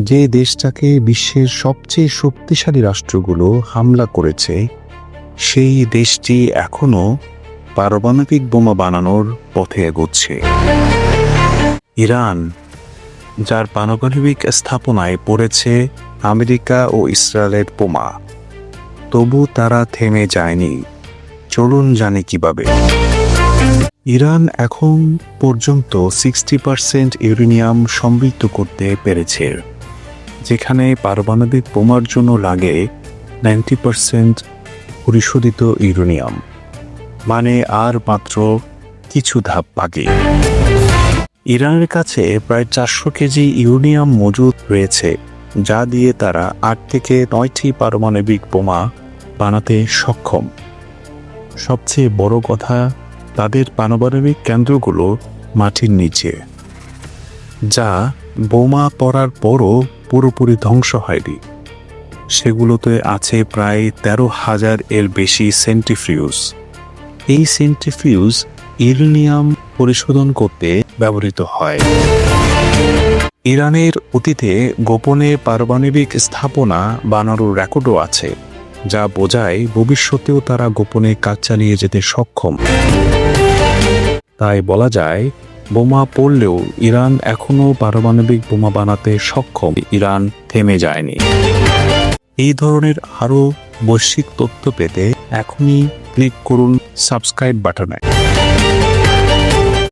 যে দেশটাকে বিশ্বের সবচেয়ে শক্তিশালী রাষ্ট্রগুলো হামলা করেছে, সেই দেশটি এখনও পারমাণবিক বোমা বানানোর পথে এগোচ্ছে। ইরান, যার পারমাণবিক স্থাপনায় পড়েছে আমেরিকা ও ইসরায়েলের বোমা। তবু তারা থেমে যায়নি। চলুন জানি কীভাবে। ইরান এখন পর্যন্ত সিক্সটি পার্সেন্ট ইউরেনিয়াম সমৃদ্ধ করতে পেরেছে। যেখানে পারমাণবিক বোমার জন্য লাগে নাইনটি পার্সেন্ট পরিশোধিত ইউরেনিয়াম। মানে আর মাত্র কিছু ধাপ বাকি ইরানের কাছে প্রায় চারশো কেজি ইউরেনিয়াম মজুদ রয়েছে, যা দিয়ে তারা আট থেকে নয়টি পারমাণবিক বোমা বানাতে সক্ষম। সবচেয়ে বড় কথা, তাদের পারমাণবিক কেন্দ্রগুলো মাটির নিচে, যা বোমা পড়ার পরও পুরোপুরি ধ্বংস হয়নি। সেগুলোতে আছে প্রায় তেরো হাজার এর বেশি সেন্টিফ্রিউজ এই সেন্টিফ্রিউজ ইউরেনিয়াম পরিশোধন করতে ব্যবহৃত হয়। ইরানের অতীতে গোপনে পারমাণবিক স্থাপনা বানানোর রেকর্ডও আছে, যা বোঝায় ভবিষ্যতেও তারা গোপনে কাজ চালিয়ে যেতে সক্ষম। তাই বলা যায় বোমা পড়লেও ইরান এখনও পারমাণবিক বোমা বানাতে সক্ষম। ইরান থেমে যায়নি। এই ধরনের আরও বৈশ্বিক তথ্য পেতে এখনই ক্লিক করুন সাবস্ক্রাইব বাটনে।